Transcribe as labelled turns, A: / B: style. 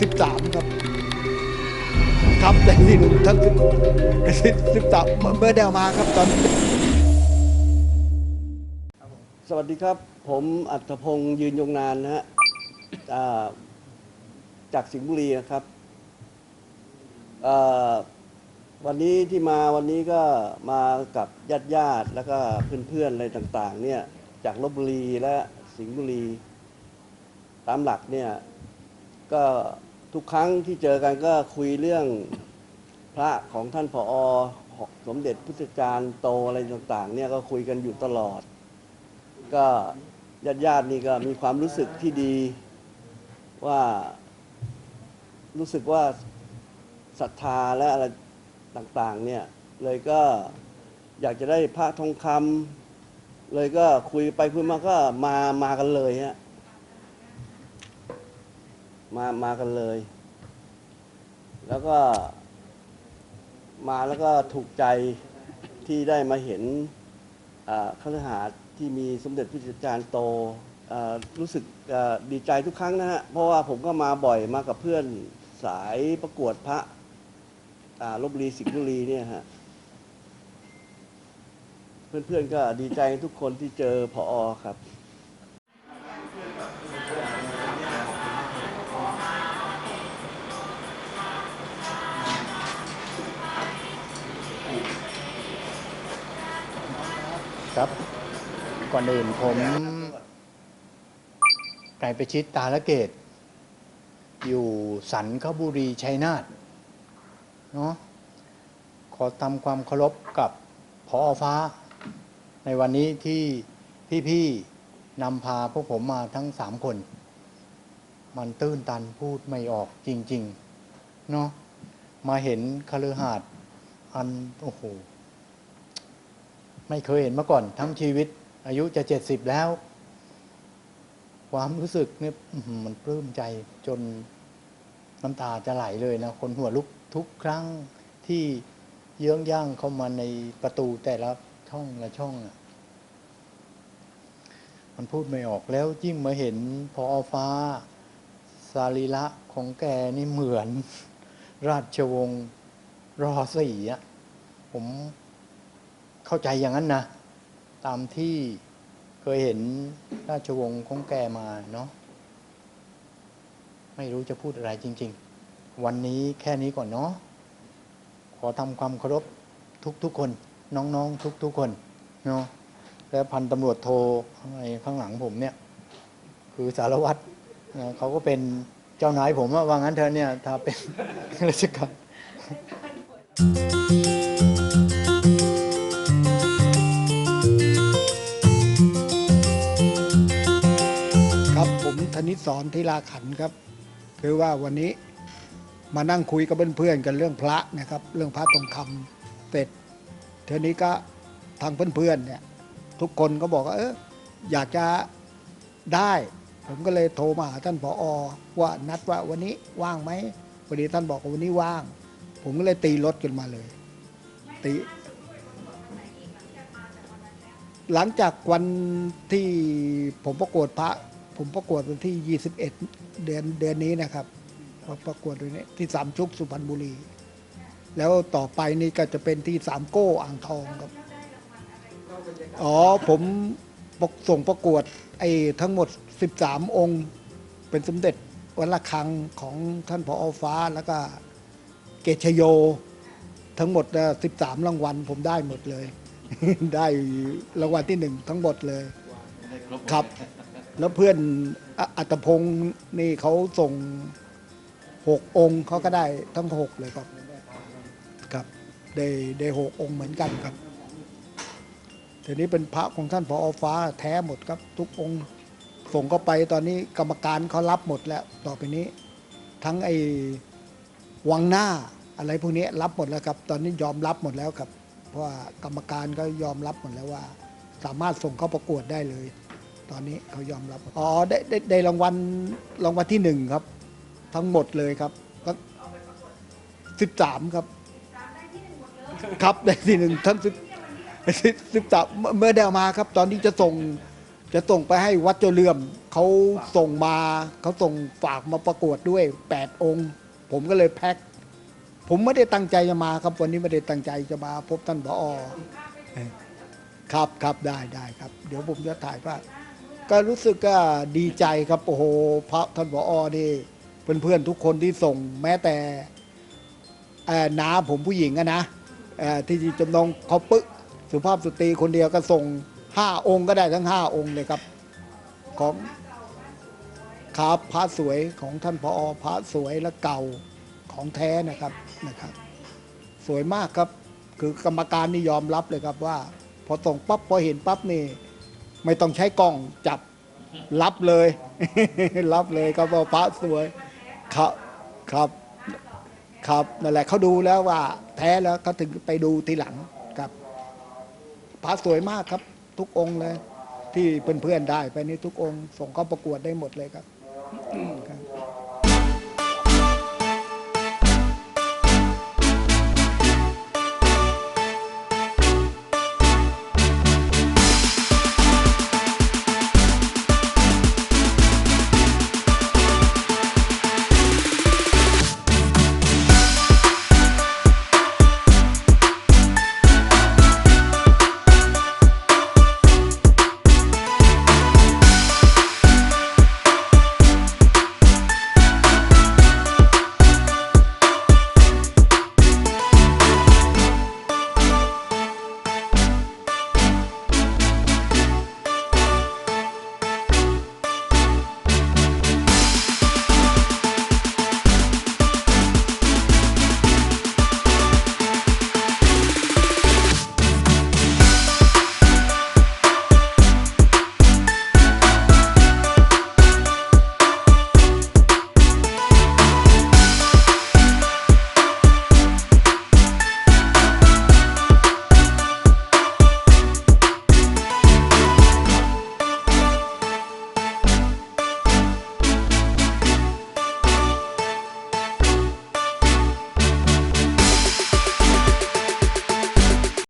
A: สิบสามครับครับได้ที่หนึ่งทั้งสิบสิบสามเมื่อได้เอามาครับตอน
B: สวัสดีครับ ผมอัธพงศ์ยืนยงนานนะฮะอ่าจากสิงห์บุรีนะครับอ่าวันนี้ที่มาวันนี้ก็มากับญาติญาติแล้วก็เพื่อนๆอะไรต่าง ๆ เนี่ย จากลบบุรีและสิงห์บุรี ตามหลักเนี่ยก็ทุกครั้งที่เจอกันก็คุยเรื่องพระของท่านผอสมเด็จพุทธจารย์โตอะไรต่างๆเนี่ยก็คุยกันอยู่ตลอด ก็ญาติญาติๆนี่ก็มีความรู้สึกที่ดีว่ารู้สึกว่าศรัทธาและอะไรต่างๆเนี่ยเลยก็อยากจะได้พระทองคำเลยก็คุยไปคุยมาก็มามากันเลยฮะ มามากันเลย แล้วก็ มาแล้วก็ถูกใจที่ได้มาเห็นคฤหาสน์ที่มีสมเด็จพระจิตรจารย์โตรู้สึกดีใจทุกครั้งนะฮะ เพราะว่าผมก็มาบ่อยมากับเพื่อนสายประกวดพระลบบุรีสิงห์บุรีเนี่ยฮะ เพื่อนๆก็ดีใจทุกคนที่เจอพออครับ
C: ก่อนอื่นผมไก่ประชิตตาละเกต อยู่สันคบุรีชัยนาทเนาะขอทำความเคารพกับพอฟ้า ในวันนี้ที่พี่ๆนำพาพวกผมมาทั้งสามคน มันตื้นตันพูดไม่ออกจริงๆเนาะมาเห็นคฤหาสน์อัน โอ้โห ไม่เคยเห็นมาก่อนทั้งชีวิต อายุจะเจ็ดสิบแล้ว ความรู้สึกเนี่ยมันปลื้มใจจนน้ำตาจะไหลเลยนะ คนหัวลุกทุกครั้งที่เยื้องย่างเข้ามาในประตูแต่ละช่องละช่องอะมันพูดไม่ออกแล้วยิ่งมาเห็นพอฟ้า สารีระของแกนี่เหมือน ราชวงศ์รอสี่อะผมเข้าใจอย่างนั้นนะ ตามที่เคยเห็นราชวงศ์ของแกมาเนาะไม่รู้จะพูดอะไรจริง ๆ วันนี้แค่นี้ก่อนเนาะขอทำความเคารพทุกๆคน น้องๆ ทุกๆคนเนาะและพันตำรวจโทอะไรข้างหลังผมเนี่ย คือสารวัตรเขาก็เป็นเจ้านายผมว่าว่างั้นเธอเนี่ยถ้าเป็นราชการ
A: ครับผมธนิตสอนทิลาขันครับ คือว่าวันนี้มานั่งคุยกับเพื่อนๆกันเรื่องพระนะครับ เรื่องพระทองคำเสร็จทีนี้ก็ทางเพื่อนๆเนี่ย ทุกคนก็บอกว่าเอออยากจะได้ ผมก็เลยโทรมาหาท่านผอว่านัดว่าวันนี้ว่างไหมพอดีท่านบอกว่าวันนี้ว่าง ผมก็เลยตีรถกันมาเลย ตีหลังจากวันที่ผมประกวดพระ ผมประกวดวันที่ 21 เดือนเดือนนี้นะครับประกวดวันนี้ที่สามชุกสุพรรณบุรี แล้วต่อไปนี่ก็จะเป็นที่สามโก้อ่างทองครับ อ๋อผมส่งประกวดไอ้ทั้งหมด 13 องค์ เป็นสมเด็จวันละครังของท่านผอฟ้าแล้วก็เกชโย ทั้งหมด 13 รางวัลผมได้หมดเลย ได้รางวัลที่หนึ่งทั้งหมดเลย ครับ แล้วเพื่อนอัตพงศ์นี่เขาส่งหกองค์เขาก็ได้ทั้งหกเลยครับครับได้ได้หกองค์เหมือนกันครับทีนี้เป็นพระของท่านผอฟ้าแท้หมดครับ ทุกองค์ส่งเข้าไปตอนนี้กรรมการเขารับหมดแล้ว ต่อไปนี้ ทั้งไอ้วังหน้าอะไรพวกนี้รับหมดแล้วครับ ตอนนี้ยอมรับหมดแล้วครับ เพราะว่ากรรมการก็ยอมรับหมดแล้วว่า สามารถส่งเข้าประกวดได้เลย ตอนนี้เขายอมรับ อ๋อได้ได้ได้รางวัลรางวัลที่หนึ่งครับ ทั้งหมดเลยครับก็สิบสามครับ ครับได้ที่หนึ่งทั้งสิบสิบสามเมื่อได้เอามาครับ ตอนนี้จะส่งจะส่งไปให้วัดเจ้าเลื่อมเขาส่งมาเขาส่งฝากมาประกวดด้วยแปดองค์ ผมก็เลยแพ็คผมไม่ได้ตั้งใจจะมาครับวันนี้ไม่ได้ตั้งใจจะมาพบท่านผอครับครับได้ได้ครับ เดี๋ยวผมจะถ่ายภาพ ก็รู้สึกก็ดีใจครับโอ้โหพระท่านผอนี่เพื่อนๆทุกคนที่ส่งแม้แต่เอ่อน้าผมผู้หญิงอะนะเอ่อที่จำนงเขาปึ๊กสุภาพสตรีคนเดียวก็ส่งห้าองค์ก็ได้ทั้งห้าองค์เลยครับ ของครับพระสวยของท่านพอพระสวยและเก่าของแท้นะครับนะครับ สวยมากครับคือกรรมการนี่ยอมรับเลยครับว่า พอส่งปั๊บพอเห็นปั๊บนี่ ไม่ต้องใช้กล้องจับรับเลย รับเลยครับว่าพระสวยครับครับครับนั่นแหละเขาดูแล้วว่า แท้แล้วเขาถึงไปดูทีหลังครับพระสวยมากครับ ทุกองค์เลย ที่เพื่อนๆได้ไปนี่ทุกองค์ ส่งเข้าประกวดได้หมดเลยครับครับ